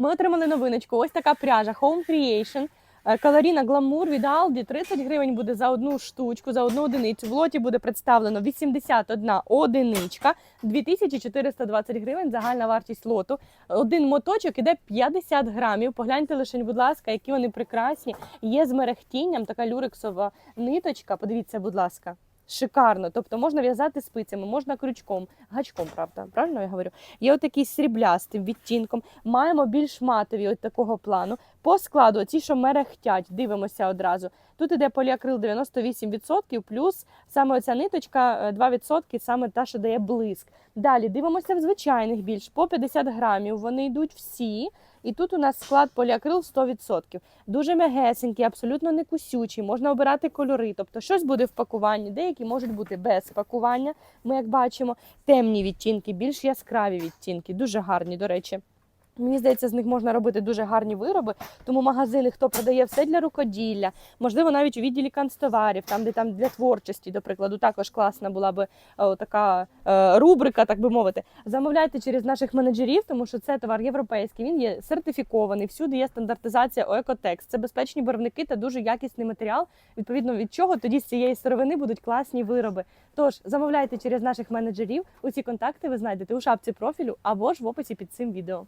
Ми отримали новиночку. Ось така пряжа Home Creation. Е, Калоріна Гламур від Aldi 30 гривень буде за одну штучку, за одну одиницю. В лоті буде представлено 81 одиничка, 2420 гривень загальна вартість лоту. Один моточок іде 50 грамів. Погляньте лише, будь ласка, які вони прекрасні. Є з мерехтінням, така люрексова ниточка. Подивіться, будь ласка. Шикарно, тобто можна в'язати спицями, можна крючком, гачком, правда, правильно я говорю? Є отакий сріблястим відтінком. Маємо більш матові от такого плану. По складу, ці, що мерехтять, дивимося одразу. Тут іде поліакрил 98%, плюс саме оця ниточка е, 2%, саме та, що дає блиск. Далі дивимося в звичайних більш по 50 грамів. Вони йдуть всі. І тут у нас склад поліакрил 100%. Дуже м'ягесенький, абсолютно не кусючий. Можна обирати кольори. Тобто щось буде в пакуванні, деякі можуть бути без пакування. Ми як бачимо, темні відтінки, більш яскраві відтінки, дуже гарні, до речі. Мені здається, з них можна робити дуже гарні вироби. Тому магазини, хто продає все для рукоділля, можливо, навіть у відділі канцтоварів, там, де там для творчості, до прикладу, також класна була би е, така е, рубрика, так би мовити. Замовляйте через наших менеджерів, тому що це товар європейський. Він є сертифікований. Всюди є стандартизація Екотекс. Це безпечні барвники та дуже якісний матеріал. Відповідно від чого тоді з цієї сировини будуть класні вироби. Тож замовляйте через наших менеджерів. Усі контакти ви знайдете у шапці профілю або ж в описі під цим відео.